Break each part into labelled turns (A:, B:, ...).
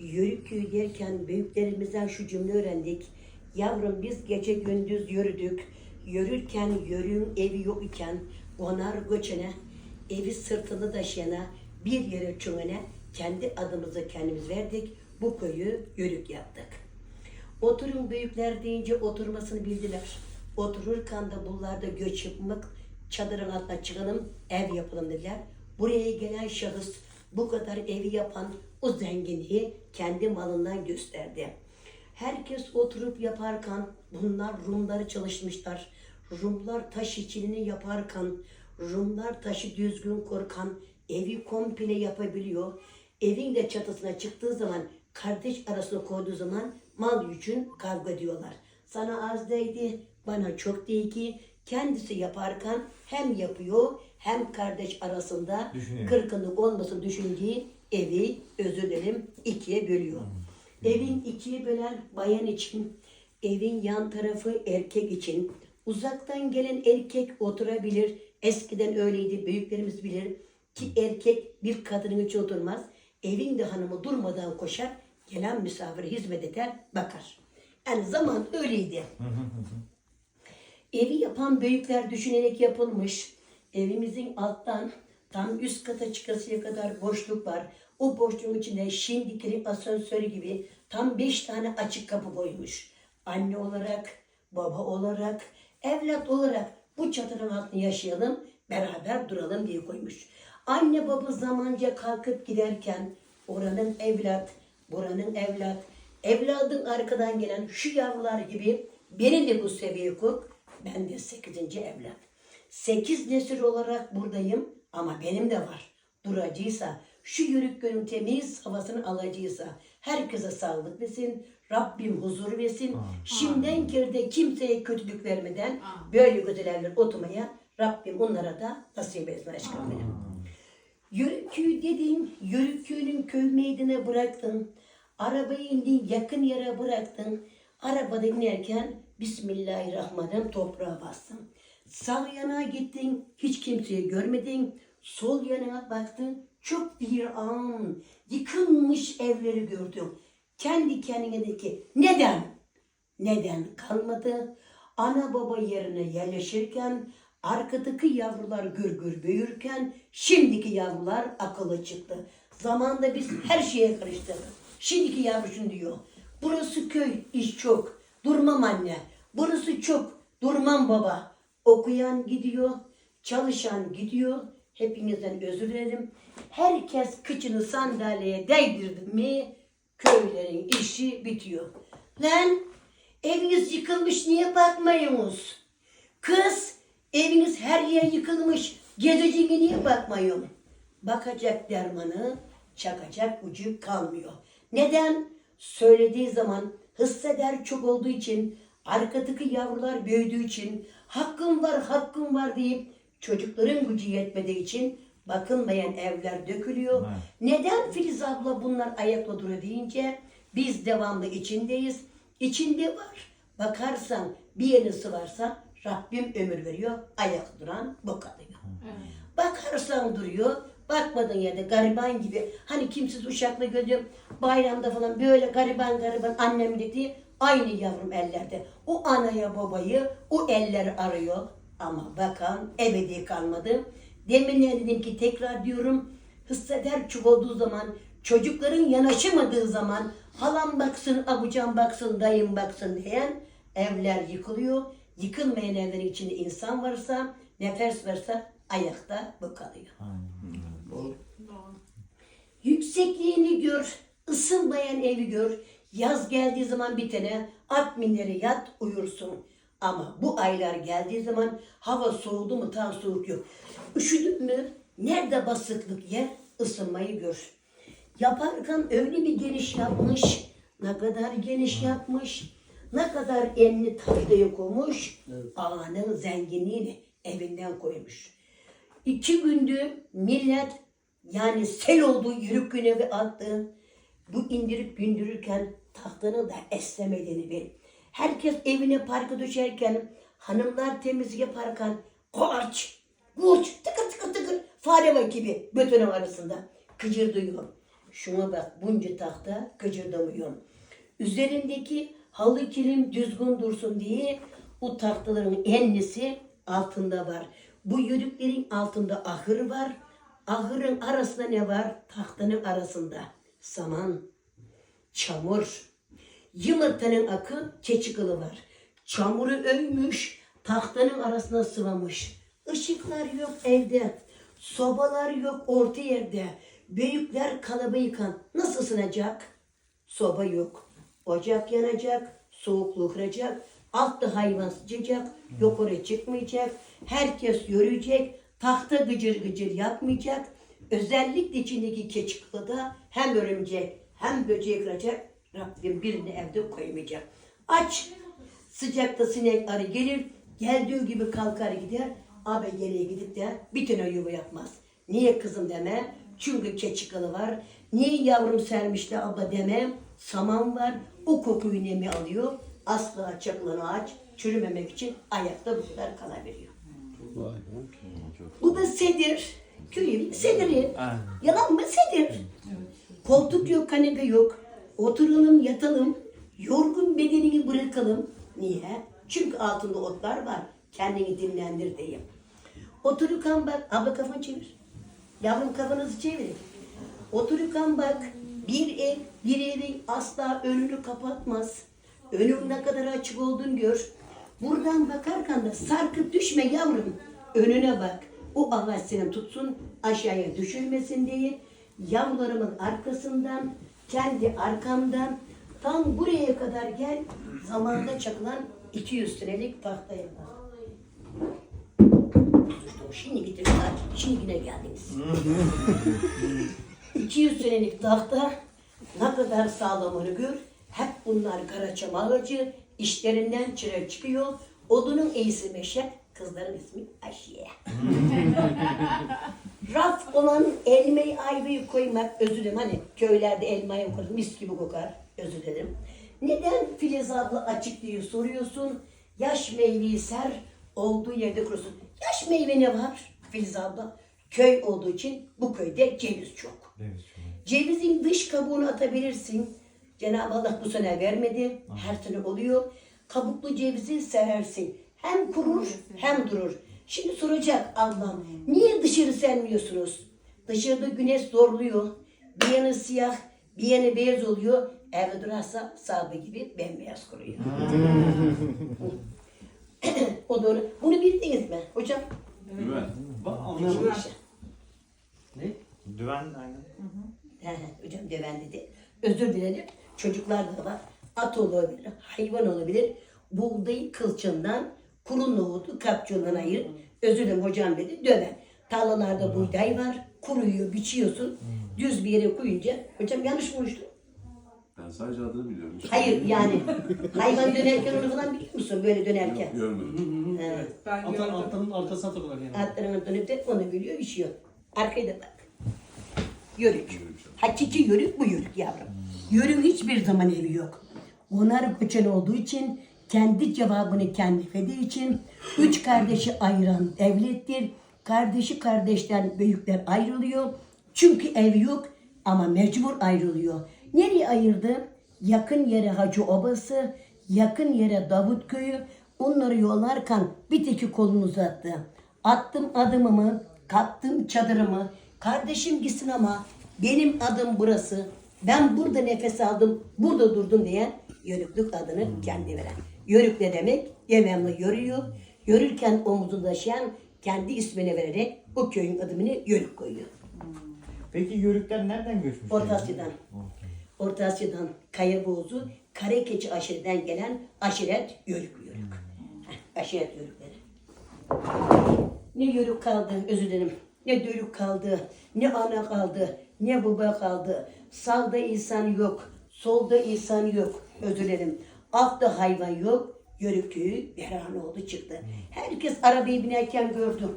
A: Yörük köyü derken büyüklerimizden şu cümle öğrendik. Yavrum biz gece gündüz yürüdük. Yürürken yörüğün evi yok iken onar göçene, evi sırtını taşıyana, bir yere çöngene kendi adımızı kendimiz verdik. Bu köyü yörük yaptık. Oturun büyükler deyince oturmasını bildiler. Otururken de bunlarda göç yapmak, çadırın altına çıkalım, ev yapalım dediler. Buraya gelen şahıs bu kadar evi yapan o zenginliği kendi malından gösterdi. Herkes oturup yaparken bunlar Rumları çalışmışlar. Rumlar taş içini yaparken, Rumlar taşı düzgün korkan, evi komple yapabiliyor. Evin de çatısına çıktığı zaman, kardeş arasına koyduğu zaman mal için kavga ediyorlar. Sana az değdi, bana çok değdi. Kendisi yaparken hem yapıyor hem kardeş arasında
B: Düşünüyor.
A: kırgınlık olmasın düşündüğü evi özür dilerim ikiye bölüyor. Evin ikiye bölen bayan için, evin yan tarafı erkek için, uzaktan gelen erkek oturabilir. Eskiden öyleydi, büyüklerimiz bilir ki erkek bir kadının için oturmaz. Evin de hanımı durmadan koşar, gelen misafire hizmet eder, bakar. Yani zaman öyleydi. Evi yapan büyükler düşünerek yapılmış. Evimizin alttan tam üst kata çıkasıya kadar boşluk var. O boşluğun içinde şimdiki asansörü gibi tam beş tane açık kapı koymuş. Anne olarak, baba olarak, evlat olarak bu çatının altında yaşayalım, beraber duralım diye koymuş. Anne baba zamanca kalkıp giderken oranın evlat, buranın evlat, evladın arkadan gelen şu yavrular gibi beni de bu seviyeye koy, ben de sekizinci evlat. Sekiz nesil olarak buradayım ama benim de var. Duracıysa, şu yürük gönül temiz havasını alacıysa, herkese sağlık versin, Rabbim huzur versin. Şimdiden geride kimseye kötülük vermeden böyle güzel evler oturmaya Rabbim onlara da nasip etsin aşkım benim. Yörük köyü dediğin, Yörük köyünün köy meydana bıraktın. Arabayı indin, yakın yere bıraktın. Arabada inerken Bismillahirrahmanirrahim toprağa bastın. Sağ yana gittin, hiç kimseyi görmedin. Sol yana baktın, çok bir an yıkılmış evleri gördün. Kendi kendine de ki neden? Neden kalmadı? Ana baba yerine yerleşirken, arkadaki yavrular gür gür büyürken, şimdiki yavrular akıllı çıktı. Zamanda biz her şeye karıştık. Şimdiki yavrusun diyor. Burası köy, iş çok. Durmam anne. Burası çok. Durmam baba. Okuyan gidiyor, çalışan gidiyor. Hepinizden özür dilerim. Herkes kıçını sandalyeye değdirdi mi köylerin işi bitiyor. Lan eviniz yıkılmış niye bakmıyorsunuz? Kız eviniz her yer yıkılmış gezeceğine niye bakmıyorsun? Bakacak dermanı çakacak ucu kalmıyor. Neden? Söylediği zaman hisseder çok olduğu için arkadaki yavrular büyüdüğü için hakkım var hakkım var deyip çocukların gücü yetmediği için bakılmayan evler dökülüyor.
B: Evet.
A: Neden Filiz abla bunlar ayakta duruyor deyince biz devamlı içindeyiz. İçinde var. Bakarsan bir yerini sıvarsa Rabbim ömür veriyor. Ayakta duran bu kalıyor. Bakarsan duruyor. Bakmadığın yerde gariban gibi hani kimsiz uşakla gözüm bayramda falan böyle gariban gariban annem dedi aynı yavrum ellerde. O anaya babayı o eller arıyor ama bakan ebedi kalmadı. Demin ne dedim ki tekrar diyorum hisseder çok olduğu zaman çocukların yanaşamadığı zaman halam baksın, abucan baksın, dayım baksın diyen evler yıkılıyor. Yıkılmayan evlerin içinde insan varsa, nefes varsa ayakta bu kalıyor. Yüksekliğini gör, ısınmayan evi gör. Yaz geldiği zaman bitene at minleri yat uyursun. Ama bu aylar geldiği zaman hava soğudu mu tam soğuk yok. Üşüdün mü nerede basıklık yer ısınmayı gör. Yaparken öyle bir geniş yapmış, ne kadar geniş yapmış, ne kadar enli tahtaya koymuş, ağanın zenginliğini evinden koymuş. İki gündür millet yani sel olduğu yürük günevi attı. Bu indirip gündürürken tahtını da esnemediğini bil. Herkes evine parka düşerken, hanımlar temizlik yaparken koç, koç, tıkır tıkır tıkır fare var gibi götünün arasında kıcırdıyor. Şuna bak bunca tahta gıcırdamıyor. Üzerindeki halı kilim düzgün dursun diye o tahtaların enlisi altında var. Bu yörüklerin altında ahır var. Ahırın arasında ne var? Tahtanın arasında. Saman, çamur, yumurtanın akı keçikılı var. Çamuru övmüş, tahtanın arasına sıvamış. Işıklar yok evde, sobalar yok orta yerde. Büyükler kalabayıkan nasıl ısınacak? Soba yok. Ocak yanacak, soğukluğu kıracak. Altta hayvan sıcacak, oraya çıkmayacak. Herkes yürüyecek, tahta gıcır gıcır yapmayacak. Özellikle içindeki keçi kılıda hem örümcek hem böcek kıracak. Rabbim birini evde koymayacak. Aç, sıcakta sinek arı gelir, geldiği gibi kalkar gider. Abi geriye gidip de bir tane yuva yapmaz. Niye kızım deme, çünkü keçi kılı var. Niye yavrum sermişti abla deme, saman var. O kokuyu nemi alıyor. Asla çakılan ağaç çürümemek için ayakta bu kadar kalabiliyor. Bu da sedir. Köyün sediri. Yalan mı sedir? Koltuk yok, kanepe yok. Oturalım, yatalım. Yorgun bedenini bırakalım. Niye? Çünkü altında otlar var. Kendini dinlendir diyeyim. Otururken bak, abla kafanı çevir. Yavrum kafanızı çevirin. Otururken bak, bir ev, bir evin asla önünü kapatmaz. Önün ne kadar açık olduğunu gör. Buradan bakarken de sarkıp düşme yavrum. Önüne bak. O Allah seni tutsun, aşağıya düşürmesin diye yavrularımın arkasından, kendi arkamdan tam buraya kadar gel. Zamanında çakılan 200 senelik tahtaya bak. Şimdi bitirdiler. Şimdi yine geldiniz. 200 senelik tahta ne kadar sağlam onu gör. Hep bunlar karaçam ağacı. işlerinden çıra çıkıyor. Odunun iyisi meşe. Kızların ismi Aşiye. Raf olan elmayı ayvayı koymak özür dilerim. Hani köylerde elmayı koyar mis gibi kokar. Özür dilerim. Neden Filiz abla açık diye soruyorsun? Yaş meyveyi ser olduğu yerde kurusun. Yaş meyve ne var Filiz abla? Köy olduğu için bu köyde ceviz çok. Cevizin dış kabuğunu atabilirsin. Cenab-ı Allah bu sene vermedi. Her sene oluyor. Kabuklu cevizi serersin. Hem kurur hem durur. Şimdi soracak Allah'ım niye dışarı sermiyorsunuz? Dışarıda güneş zorluyor. Bir yanı siyah, bir yanı beyaz oluyor. Evde durarsa sahibi gibi bembeyaz kuruyor. o doğru. Bunu bildiniz mi hocam?
B: Güven.
C: Bak anladım. Ne?
B: Düven aynen.
A: He, hocam deven dedi. Özür dilerim. Çocuklar da var. At olabilir, hayvan olabilir. Buğdayı kılçığından, kuru nohutu kapçığından ayır. Özür dilerim hocam dedi. Döven. Tarlalarda buğday var. Kuruyor, biçiyorsun. Düz bir yere koyunca. Hocam yanlış mı konuştum?
B: Ben sadece adını biliyorum. Hiç
A: Hayır yani. hayvan dönerken onu falan biliyor musun? Böyle dönerken.
B: Yok, görmedim.
A: He.
D: Ben
C: Atların,
D: gördüm.
C: atların arkasına takılar yani.
A: Atlarına dönüp de onu biliyor, işiyor. Arkaya da bak. Yörük. Hakiki yörük bu yörük yavrum. Yörük hiçbir zaman evi yok. Onlar göçen olduğu için, kendi cevabını kendi fedi için üç kardeşi ayıran devlettir. Kardeşi kardeşten büyükler ayrılıyor. Çünkü ev yok ama mecbur ayrılıyor. Nereye ayırdı? Yakın yere Hacı Obası, yakın yere Davut Köyü. Onları yollarken bir teki kolunu uzattı. Attım adımımı, kattım çadırımı. Kardeşim gitsin ama benim adım burası. Ben burada nefes aldım, burada durdum diye yörüklük adını kendi veren. Yörük ne demek? Devamlı yürüyor. Yürürken omuzunda taşıyan kendi ismini vererek bu köyün adını yörük koyuyor.
E: Peki yörükler nereden göçmüş?
A: Orta Asya'dan. Orta Asya'dan Kaya Boğuzu, Karakeçi aşireden gelen aşiret yörük yörük. Heh, aşiret yörükleri. Ne yörük kaldı özür dilerim. Ne dölük kaldı, ne ana kaldı, ne baba kaldı. Sağda insan yok, solda insan yok özür dilerim. Altta hayvan yok, yörük köyü berhan oldu çıktı. Herkes arabayı binerken gördü.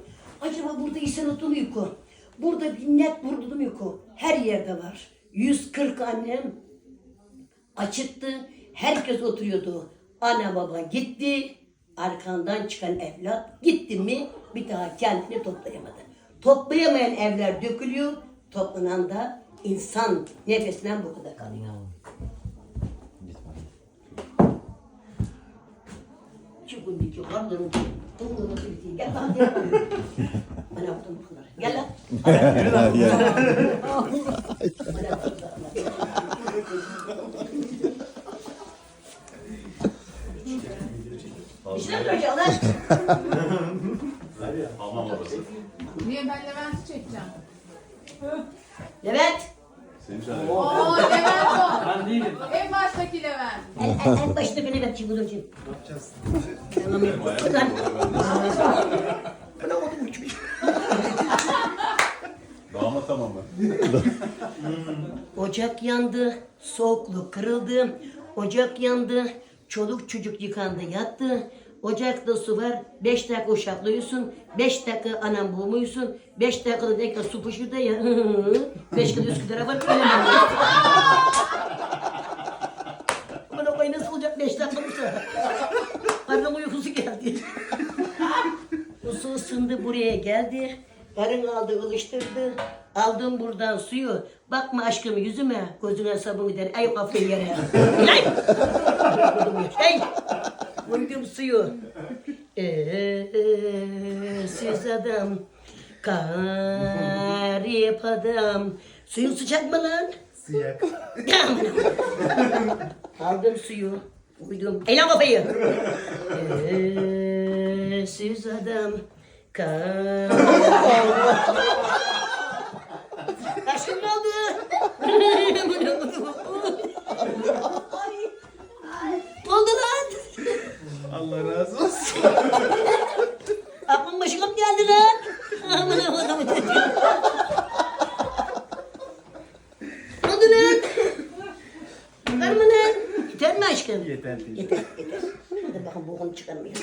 A: Acaba burada insan oturuyor ku? Burada bir net vurdum yuku. Her yerde var. 140 annem açıktı. Herkes oturuyordu. Ana baba gitti. Arkandan çıkan evlat gitti mi bir daha kendini toplayamadı. Toplayamayan evler dökülüyor. Toplanan da insan nefesinden bu kadar kalıyor. Çıkın diyor, kaldırın diyor. Bunları nasıl biteyim? Gel lan gel. Bana vurdun bunları. Gel lan.
B: Orası.
D: Niye ben Levent'i çekeceğim?
B: Seni çağırıyor.
D: Oo Levent o.
C: Ben değilim.
D: En baştaki Levent.
A: En, en, en başta beni. Ne yapacağız? Tamam yapalım. Lan. Bana oldu mu uçmuş?
B: Damat tamam mı?
A: Ocak yandı, soğukluk kırıldı. Ocak yandı, çoluk çocuk yıkandı yattı. Ocakta su var, beş dakika uşaklıyorsun, beş dakika anam boğmuysun, beş dakikada dakika su pişirdi ya, beş dakika Üsküdar'a var? Bana koy nasıl olacak beş dakika sefer? Karnım uykusu geldi. Bu su ısındı buraya geldi. Karın aldı ılıştırdı. Aldım buradan suyu. Bakma aşkım yüzüme. Gözüne sabun gider. Ay kafayı yere. Ay! Hey! Vurdum suyu. Ee, siz adam. Garip adam. Suyun sıcak mı lan?
E: Sıcak.
A: Aldım suyu. Uydum. Eyle kafayı. Ee, siz adam. Kan. Aşkım ne oldu? Ay, ay. Ne oldu lan?
E: Allah razı olsun.
A: Aklım başıma mı geldi lan? Aman. Ne oldu lan? Var mı lan? Yeter mi aşkım?
E: Yeter değil.
A: Yeter, yeter. Hadi bakın bokunu çıkarmayayım.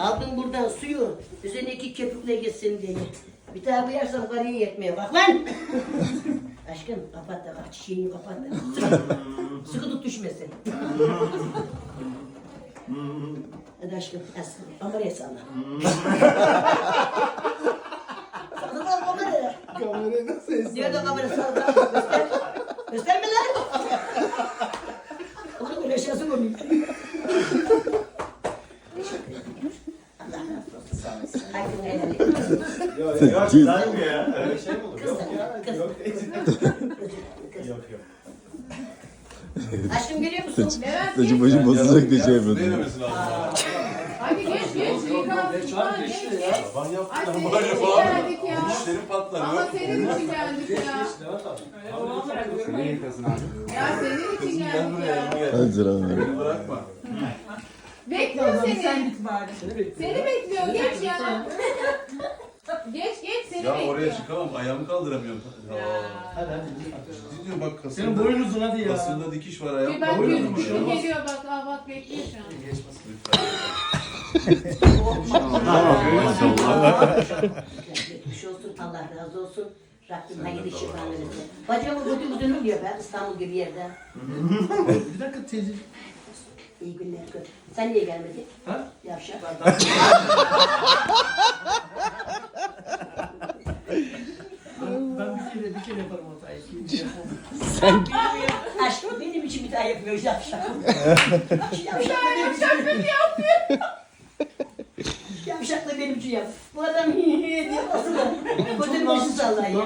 A: Aldım buradan suyu, üzerindeki köpükle gitsin diye. Bir daha koyarsam karıya yetmiyor. Bak lan! Aşkım kapat da bak çiçeğini kapat da. Sıkı tut düşmesin. Hadi aşkım. Kameraya salla. Salla da kameraya.
E: Kamerayı nasıl?
A: Diyor da kamera salla. Göster. Gösterme lan. Oğlum öyle mi helal et.
E: Yok yok. Mi ya? Öyle şey mi olur?
A: Sana, kız.
E: Yok. Yok yok.
A: Aşkım görüyor musun?
D: Levent
F: Saçım
D: geç.
F: başım bozulacak diye şey yapıyordum.
B: demesi lazım?
D: Hadi geç geç. Yıkan yıkan geç geç.
C: ya.
B: Ben
D: Ay
B: yaptım.
D: senin için geldik ya.
B: Dişlerim patlar.
D: Ama
B: yok.
D: senin için geldik ya. Ya senin için
B: Gel
D: geldik
B: buraya.
D: ya.
B: Gel.
F: Hadi canım.
B: Beni bırakma.
D: Bekliyor seni.
C: Seni
D: bekliyor. Geç ya.
B: Ya
D: bekliyor.
B: oraya çıkamam. Ayağımı kaldıramıyorum.
D: Ya.
C: Hadi hadi.
B: Gidiyor bak
C: Senin
B: kasında.
C: boyun uzun hadi ya.
B: Kasında dikiş var ayağım
D: Bir bak
B: kaldıramıyorum.
D: gözüküyor
B: Olmaz.
D: geliyor bak. Aa bak bekliyor şu an.
A: Geçmiş olsun, Allah razı olsun. Rabbim hayırlı şifa versin. Bacamı götü üzülür diyor ben İstanbul gibi yerde.
C: Bir dakika teyze.
A: İyi günler. Sen niye gelmedin?
C: Ha?
A: Yavşak.
C: Ben bir kere bir kere yapamam.
A: Aşkım benim için bir daha yapmıyor yavşak.
D: Bir daha yapacak bir şey
A: Yavşak da benim için yap. Bu adam diye basın. Gözünü başı sallayın.